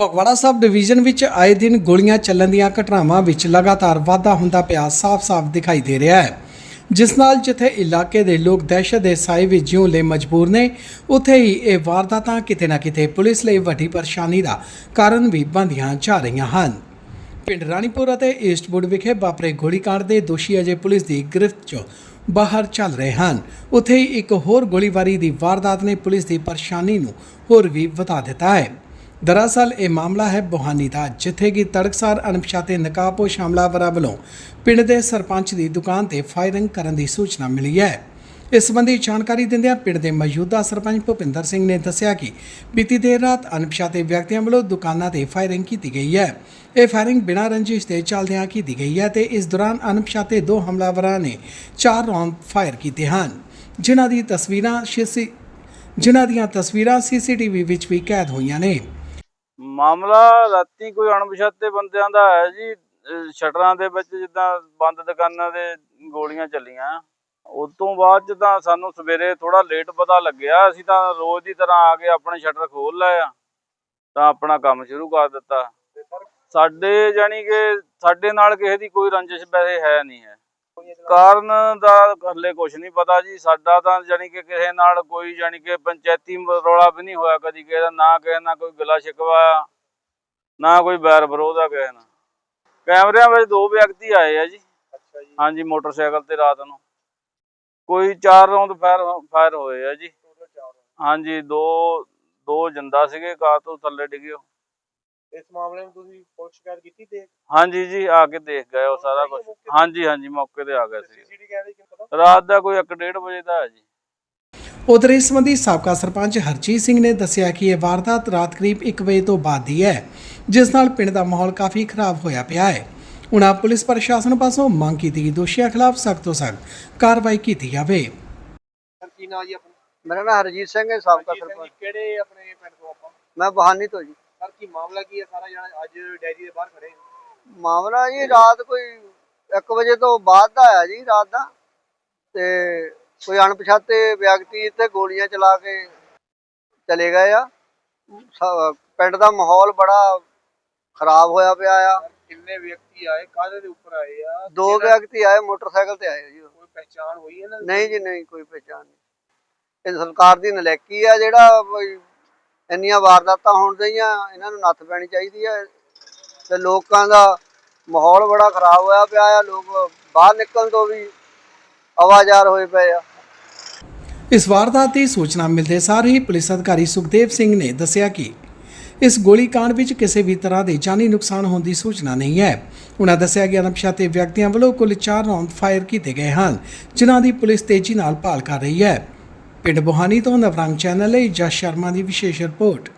Phagwara sub division ਵਿੱਚ ਆਏ ਦਿਨ ਗੋਲੀਆਂ ਚੱਲਣ ਦੀਆਂ ਘਟਨਾਵਾਂ ਵਿੱਚ ਲਗਾਤਾਰ ਵਾਧਾ ਹੁੰਦਾ ਪਿਆ ਸਾਫ਼-ਸਾਫ਼ ਦਿਖਾਈ ਦੇ ਰਿਹਾ ਹੈ। ਜਿਸ ਨਾਲ ਜਿੱਥੇ ਇਲਾਕੇ ਦੇ ਲੋਕ ਦਹਿਸ਼ਤ ਦੇ ਸਾਏ ਵਿੱਚ ਜਿਉਣ ਲਈ ਮਜਬੂਰ ਨੇ, ਉੱਥੇ ਹੀ ਇਹ ਵਾਰਦਾਤਾਂ ਕਿਤੇ ਨਾ ਕਿਤੇ ਪੁਲਿਸ ਲਈ ਵੱਡੀ ਪਰੇਸ਼ਾਨੀ ਦਾ ਕਾਰਨ ਵੀ ਬਣਦੀਆਂ ਜਾ ਰਹੀਆਂ ਹਨ। ਪਿੰਡ ਰਾਣੀਪੁਰ ਅਤੇ ਈਸਟਵੁੱਡ ਵਿਖੇ ਵਾਪਰੇ ਗੋਲੀਕਾਂਡ ਦੇ ਦੋਸ਼ੀ ਅਜੇ ਪੁਲਿਸ ਦੀ ਗ੍ਰਿਫਤ 'ਚੋਂ ਬਾਹਰ ਚੱਲ ਰਹੇ ਹਨ। ਉੱਥੇ ਹੀ ਇੱਕ ਹੋਰ ਗੋਲੀਬਾਰੀ ਦੀ ਵਾਰਦਾਤ ਨੇ ਪੁਲਿਸ ਦੀ ਪਰੇਸ਼ਾਨੀ ਨੂੰ ਹੋਰ ਵੀ ਵਧਾ ਦਿੱਤਾ ਹੈ। ਦਰਅਸਲ ਇਹ ਮਾਮਲਾ ਹੈ ਬੋਹਾਨੀ ਦਾ, ਜਿੱਥੇ ਕਿ ਤੜਕਸਾਰ ਅਣਪਛਾਤੇ ਨਕਾਬਪੋਸ਼ ਹਮਲਾਵਰਾਂ ਵੱਲੋਂ ਪਿੰਡ ਦੇ ਸਰਪੰਚ ਦੀ ਦੁਕਾਨ ਤੇ ਫਾਇਰਿੰਗ ਕਰਨ ਦੀ ਸੂਚਨਾ ਮਿਲੀ ਹੈ। ਇਸ ਸੰਬੰਧੀ ਜਾਣਕਾਰੀ ਦਿੰਦਿਆਂ ਪਿੰਡ ਦੇ ਮੌਜੂਦਾ ਸਰਪੰਚ ਭੁਪਿੰਦਰ ਸਿੰਘ ਨੇ ਦੱਸਿਆ ਕਿ ਬੀਤੀ ਦੇਰ ਰਾਤ ਅਣਪਛਾਤੇ ਵਿਅਕਤੀਆਂ ਵੱਲੋਂ ਦੁਕਾਨਾਂ ਤੇ ਫਾਇਰਿੰਗ ਕੀਤੀ ਗਈ ਹੈ। ਇਹ ਫਾਇਰਿੰਗ ਬਿਨਾਂ ਰੰਜਿਸ਼ ਦੇ ਚੱਲਦਿਆਂ ਕੀਤੀ ਗਈ ਹੈ ਤੇ ਇਸ ਦੌਰਾਨ ਅਣਪਛਾਤੇ ਦੋ ਹਮਲਾਵਰਾਂ ਨੇ ਚਾਰ ਰਾਉਂਡ ਫਾਇਰ ਕੀਤੇ ਹਨ। ਜਿਨ੍ਹਾਂ ਦੀ ਤਸਵੀਰਾਂ ਜਿਨ੍ਹਾਂ ਦੀਆਂ ਤਸਵੀਰਾਂ ਸੀਸੀਟੀਵੀ ਵਿੱਚ ਵੀ ਕੈਦ ਹੋਈਆਂ ਨੇ। ਮਾਮਲਾ ਰਾਤੀ ਕੋਈ ਅਣਪਛਾਤੇ ਬੰਦਿਆਂ ਦਾ ਹੈ ਜੀ ਸ਼ਟਰਾਂ ਦੇ ਵਿੱਚ ਜਿੱਦਾਂ ਬੰਦ ਦੁਕਾਨਾਂ ਦੇ ਗੋਲੀਆਂ ਚੱਲੀਆਂ। ਉਸ ਤੋਂ ਬਾਅਦ ਚ ਤਾਂ ਸਾਨੂੰ ਸਵੇਰੇ ਥੋੜਾ ਲੇਟ ਪਤਾ ਲੱਗਿਆ ਅਸੀਂ ਤਾਂ ਰੋਜ਼ ਦੀ ਤਰ੍ਹਾਂ ਆ ਕੇ ਆਪਣੇ ਸ਼ਟਰ ਖੋਲ ਲਏ ਆ ਤਾਂ ਆਪਣਾ ਕੰਮ ਸ਼ੁਰੂ ਕਰ ਦਿੱਤਾ। ਸਾਡੇ ਜਾਨੀ ਕਿ ਸਾਡੇ ਨਾਲ ਕਿਸੇ ਦੀ ਕੋਈ ਰੰਜਿਸ਼ ਵੈਸੇ ਹੈ ਨਹੀਂ ਹੈ। ਕਾਰਨ ਦਾ ਹਲੇ ਕੁਝ ਨਹੀਂ ਪਤਾ ਜੀ। ਸਾਡਾ ਤਾਂ ਜਾਨੀ ਕਿ ਕਿਸੇ ਨਾਲ ਕੋਈ ਜਾਨੀ ਕਿ ਪੰਚਾਇਤੀ ਰੌਲਾ ਵੀ ਨਹੀਂ ਹੋਇਆ ਕਦੀ ਕਿਸੇ ਦਾ ਨਾ ਕਿਸੇ ਨਾਲ ਕੋਈ ਗਿਲਾ ਸ਼ਿਕਵਾ ਨਾ ਕੋਈ ਬੈਰ ਵਿਰੋਧ ਆ ਕਿਸੇ ਨਾਲ। ਕੈਮਰਿਆਂ ਵਿੱਚ ਦੋ ਵਿਅਕਤੀ ਆਏ ਆ ਜੀ। ਅੱਛਾ ਜੀ। ਹਾਂਜੀ ਮੋਟਰਸਾਈਕਲ ਤੇ ਰਾਤ ਨੂੰ। ਕੋਈ ਚਾਰ ਰੌਂਦ ਫਾਇਰ ਫਾਇਰ ਹੋਏ ਆ ਜੀ। ਹਾਂਜੀ ਦੋ ਦੋ ਜਿੰਦਾ ਸੀਗੇ ਕਾਰ ਤੋਂ ਥੱਲੇ ਡਿੱਗੇ। ਇਸ ਮਾਮਲੇ ਨੂੰ ਤੁਸੀਂ ਪੁਲਿਸ ਸ਼ਿਕਾਇਤ ਕੀਤੀ ਤੇ ਹਾਂਜੀ ਜੀ ਆ ਕੇ ਦੇਖ ਗਏ ਉਹ ਸਾਰਾ ਕੁਝ ਹਾਂਜੀ ਹਾਂਜੀ ਮੌਕੇ ਤੇ ਆ ਗਏ ਸੀ। ਸੀਸੀਟੀ ਪਤਾ? ਰਾਤ ਦਾ ਕੋਈ 1:30 ਵਜੇ ਦਾ ਹੈ ਜੀ। ਉਧਰ ਇਸ ਸੰਬੰਧੀ ਸਾਬਕਾ ਸਰਪੰਚ ਹਰਜੀਤ ਸਿੰਘ ਨੇ ਦੱਸਿਆ ਕਿ ਇਹ ਵਾਰਦਾਤ ਰਾਤ ਕਰੀਬ 1 ਵਜੇ ਤੋਂ ਬਾਅਦ ਦੀ ਹੈ ਜਿਸ ਨਾਲ ਪਿੰਡ ਦਾ ਮਾਹੌਲ ਕਾਫੀ ਖਰਾਬ ਹੋਇਆ ਪਿਆ ਹੈ। ਉਨ੍ਹਾਂ ਪੁਲਿਸ ਪ੍ਰਸ਼ਾਸਨ ਪਾਸੋਂ ਮੰਗ ਕੀਤੀ ਕਿ ਦੋਸ਼ੀਆਂ ਖਿਲਾਫ ਸਖਤ ਤੋਂ ਸਖਤ ਕਾਰਵਾਈ ਕੀਤੀ ਜਾਵੇ। ਸਰ ਕੀ ਨਾਂ ਜੀ ਆਪਣਾ? ਮੇਰਾ ਨਾਮ ਹਰਜੀਤ ਸਿੰਘ ਹੈ ਸਾਬਕਾ ਸਰਪੰਚ। ਕਿਹੜੇ ਆਪਣੇ ਪਿੰਡ ਤੋਂ ਆਪਾਂ? ਮੈਂ ਬਹਾਨੀ ਤੋਂ ਜੀ। ਕੀ ਮਾਮਲਾ ਕੀ ਹੈ? ਸਾਰਾ ਜਿਹੜਾ ਅੱਜ ਡੈਰੀ ਦੇ ਬਾਹਰ ਖੜੇ ਹਾਂ? ਮਾਮਲਾ ਜੀ ਰਾਤ ਕੋਈ 1 ਵਜੇ ਤੋਂ ਬਾਅਦ ਦਾ ਆਇਆ ਜੀ ਰਾਤ ਦਾ। ਤੇ ਕੋਈ ਅਣਪਛਾਤੇ ਵਿਅਕਤੀ ਇੱਥੇ ਗੋਲੀਆਂ ਚਲਾ ਕੇ ਚਲੇ ਗਏ ਆ। ਸ- ਪਿੰਡ ਦਾ ਮਾਹੌਲ ਬੜਾ ਖਰਾਬ ਹੋਇਆ ਪਿਆ ਆ। ਕਿੰਨੇ ਵਿਅਕਤੀ ਆਏ? ਕਾਹਦੇ ਦੇ ਉੱਪਰ ਆਏ ਆ? ਦੋ ਕਿਹੜਾ- ਵਿਅਕਤੀ ਆਏ ਮੋਟਰਸਾਈਕਲ ਤੇ ਆਏ ਜੀ ਉਹ। ਕੋਈ ਪਹਿਚਾਣ ਹੋਈ ਇਹਨਾਂ ਦੀ? ਨਹੀਂ ਜੀ ਨਹੀਂ ਕੋਈ ਪਛਾਣ ਨਹੀਂ। ਇਹ ਸਰਕਾਰ ਦੀ ਨਲੈਕੀ ਆ ਜਿਹੜਾ ਇੰਨੀਆਂ ਵਾਰਦਾਤਾਂ ਹੋਣ ਦਈਆਂ ਇਹਨਾਂ ਨੂੰ ਨੱਥ ਪੈਣੀ ਚਾਹੀਦੀ ਹੈ। ਤੇ ਲੋਕਾਂ ਦਾ ਮਾਹੌਲ ਬੜਾ ਖਰਾਬ ਹੋਇਆ ਪਿਆ ਆ, ਲੋਕ ਬਾਹਰ ਨਿਕਲਣ ਤੋਂ ਵੀ ਆਵਾਜ਼ਾਰ ਹੋਏ ਪਏ ਆ। ਇਸ ਵਾਰਦਾਤ ਦੀ ਸੂਚਨਾ ਮਿਲਦੇ ਸਾਰ ਹੀ ਪੁਲਿਸ ਅਧਿਕਾਰੀ ਸੁਖਦੇਵ ਸਿੰਘ ਨੇ ਦੱਸਿਆ ਕਿ ਇਸ ਗੋਲੀकांड ਵਿੱਚ ਕਿਸੇ ਵੀ ਤਰ੍ਹਾਂ ਦੇ ਜਾਨੀ ਨੁਕਸਾਨ ਹੋਣ ਦੀ ਸੂਚਨਾ ਨਹੀਂ ਹੈ। ਉਨ੍ਹਾਂ ਦੱਸਿਆ ਕਿ ਅਣਪਛਾਤੇ ਵਿਅਕਤੀਆਂ ਵੱਲੋਂ ਕੁੱਲ 4 ਰੌਂਦ ਫਾਇਰ ਕੀਤੇ ਗਏ ਹਨ, ਜਿਨ੍ਹਾਂ ਦੀ ਪੁਲਿਸ ਤੇਜ਼ੀ ਨਾਲ ਭਾਲ ਕਰ ਰਹੀ ਹੈ। ਪਿੰਡ ਬੋਹਾਨੀ ਤੋਂ ਨਵਰੰਗ ਚੈਨਲ ਲਈ ਜਸ ਸ਼ਰਮਾ ਦੀ ਵਿਸ਼ੇਸ਼ ਰਿਪੋਰਟ।